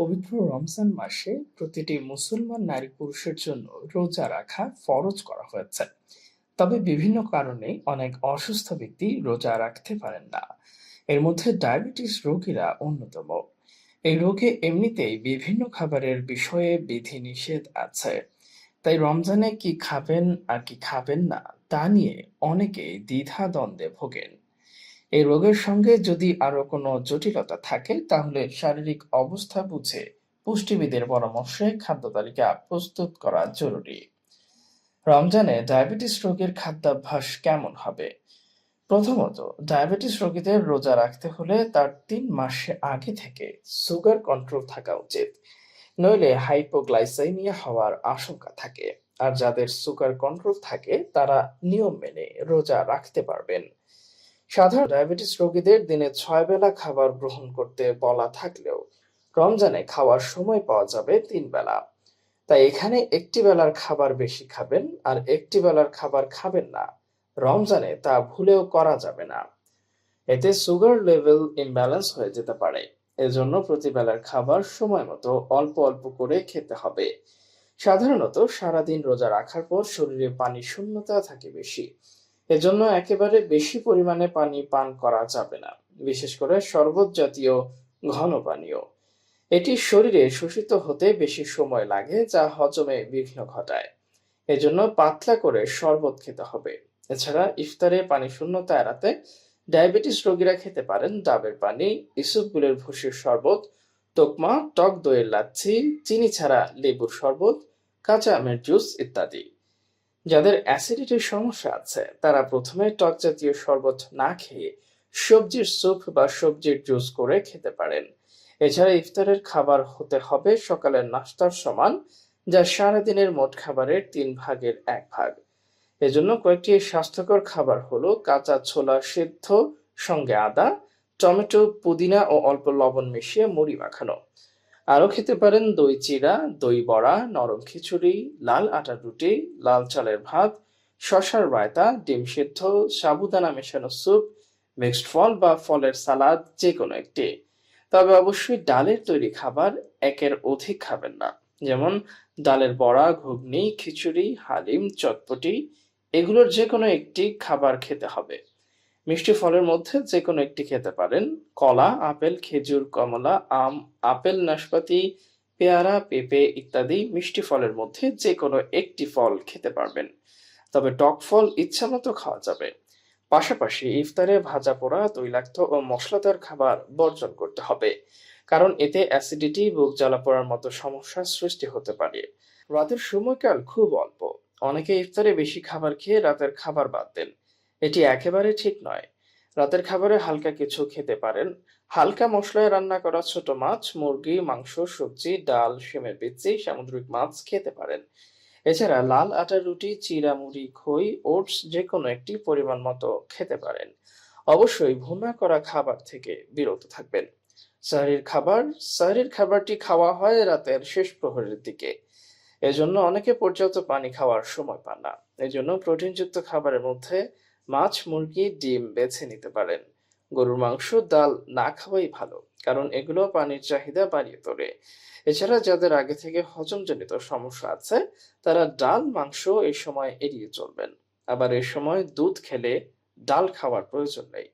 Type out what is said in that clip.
পবিত্র রমজান মাসে প্রতিটি মুসলমান নারী পুরুষের জন্য রোজা রাখা ফরজ করা হয়েছে। তবে বিভিন্ন কারণে অনেক অসুস্থ ব্যক্তি রোজা রাখতে পারেন না। এর মধ্যে ডায়াবেটিস রোগীরা অন্যতম। এই রোগে এমনিতেই বিভিন্ন খাবারের বিষয়ে বিধি নিষেধ আছে। তাই রমজানে কি খাবেন আর কি খাবেন না, তা নিয়ে অনেকেই দ্বিধা দ্বন্দ্বে ভোগেন। এই রোগের সঙ্গে যদি আরও কোনো জটিলতা থাকে, তাহলে শারীরিক অবস্থা বুঝে পুষ্টিবিদের পরামর্শে খাদ্য তালিকা প্রস্তুত করা জরুরি। রমজানে ডায়াবেটিস রোগীর খাদ্যাভ্যাস কেমন হবে? প্রথমত, ডায়াবেটিস রোগীদের রোজা রাখতে হলে তার তিন মাসে আগে থেকে সুগার কন্ট্রোল থাকা উচিত। নইলে হাইপোগ্লাইসেমিয়া হওয়ার আশঙ্কা থাকে। আর যাদের সুগার কন্ট্রোল থাকে, তারা নিয়ম মেনে রোজা রাখতে পারবেন। সাধারণ ডায়াবেটিস রোগীদের দিনে ছয় বেলা খাবার গ্রহণ করতে বলা থাকলেও রমজানে খাওয়ার সময় পাওয়া যাবে তিন বেলা তাই এখানে একটি বেলার খাবার বেশি খাবেন আর একটি বেলার খাবার খাবেন না। রমজানে তা ভুলেও করা যাবে না। এতে সুগার লেভেল ইমব্যালেন্স হয়ে যেতে পারে। এজন্য প্রতিবেলার খাবার সময় মতো অল্প অল্প করে খেতে হবে। সাধারণত সারাদিন রোজা রাখার পর শরীরে পানি শূন্যতা থাকে বেশি। এজন্য একেবারে বেশি পরিমাণে পানি পান করা যাবে না, বিশেষ করে শরবত জাতীয় ঘন পানীয়। এটি শরীরে শোষিত হতে বেশি সময় লাগে, যা হজমে বিঘ্ন ঘটায়। এজন্য পাতলা করে শরবত খেতে হবে। এছাড়া ইফতারে পানি শূন্যতা এড়াতে ডায়াবেটিস রোগীরা খেতে পারেন ডাবের পানি ইসুপগুলের ভুসির শরবত, তোকমা, টক দইয়ের লাচ্ছি, চিনি ছাড়া লেবুর শরবত, কাঁচা আমের জুস ইত্যাদি। যাদের অ্যাসিডিটির সমস্যা আছে, তারা প্রথমে টক জাতীয় শরবত না খেয়ে সবজির স্যুপ বা সবজির জুস করে খেতে পারেন। এছাড়া ইফতারের খাবার হতে হবে সকালের নাস্তার সমান, যা সারাদিনের মোট খাবারের তিন ভাগের এক ভাগ। এজন্য কয়েকটি স্বাস্থ্যকর খাবার হলো কাঁচা ছোলা সিদ্ধ, সঙ্গে আদা, টমেটো, পুদিনা ও অল্প লবণ মিশিয়ে মুড়ি মাখানো। আরও খেতে পারেন দই চিরা দই বড়া, নরম খিচুড়ি, লাল আটার রুটি, লাল চালের ভাত শশার রায়তা, ডিম সিদ্ধ, সাবুদানা মেশানো স্যুপ, মিক্সড ফল বা ফলের সালাদ যে কোনো একটি। তবে অবশ্যই ডালের তৈরি খাবার একের অধিক খাবেন না। যেমন ডালের বড়া, ঘুগনি, খিচুড়ি, হালিম, চটপটি, এগুলোর যে কোনো একটি খাবার খেতে হবে। মিষ্টি ফলের মধ্যে যে কোনো একটি খেতে পারেন। কলা, আপেল, খেজুর, কমলা, আম, আপেল, নাশপাতি, পেয়ারা, পেঁপে ইত্যাদি মিষ্টি ফলের মধ্যে যে কোনো একটি ফল খেতে পারবেন। তবে টক ফল ইচ্ছামতো খাওয়া যাবে। পাশাপাশি ইফতারে ভাজা পোড়া, তৈলাক্ত ও মশলাদার খাবার বর্জন করতে হবে। কারণ এতে অ্যাসিডিটি, বুক জ্বালা পড়ার মতো সমস্যার সৃষ্টি হতে পারে। রাতের সময়কাল খুব অল্প। অনেকে ইফতারে বেশি খাবার খেয়ে রাতের খাবার বাদ দেন। এটি একেবারে ঠিক নয়। রাতের খাবারে হালকা কিছু খেতে পারেন। হালকা মশলায় রান্না করা ছোট মাছ, মুরগি, মাংস, সবজি, ডাল, শিমের বিচি, সামুদ্রিক মাছ খেতে পারেন। এছাড়া লাল আটার রুটি, চিরা মুড়ি, খই, ওটস যে কোনো একটি পরিমাণ মতো খেতে পারেন। অবশ্যই ভুনা করা খাবার থেকে বিরত থাকবেন। সাহরির খাবার সাহরির খাবারটি খাওয়া হয় রাতের শেষ প্রহরের দিকে। এজন্য অনেকে পর্যাপ্ত পানি খাওয়ার সময় পান না। এজন্য প্রোটিনযুক্ত খাবারের মধ্যে মাছ, মুরগি, ডিম বেছে নিতে পারেন। গরুর মাংস, ডাল না খাওয়াই ভালো, কারণ এগুলো পানির চাহিদা বাড়িয়ে তোলে। এছাড়া যাদের আগে থেকে হজমজনিত সমস্যা আছে, তারা ডাল, মাংস এই সময় এড়িয়ে চলবেন। আবার এই সময় দুধ খেলে ডাল খাওয়ার প্রয়োজন নেই।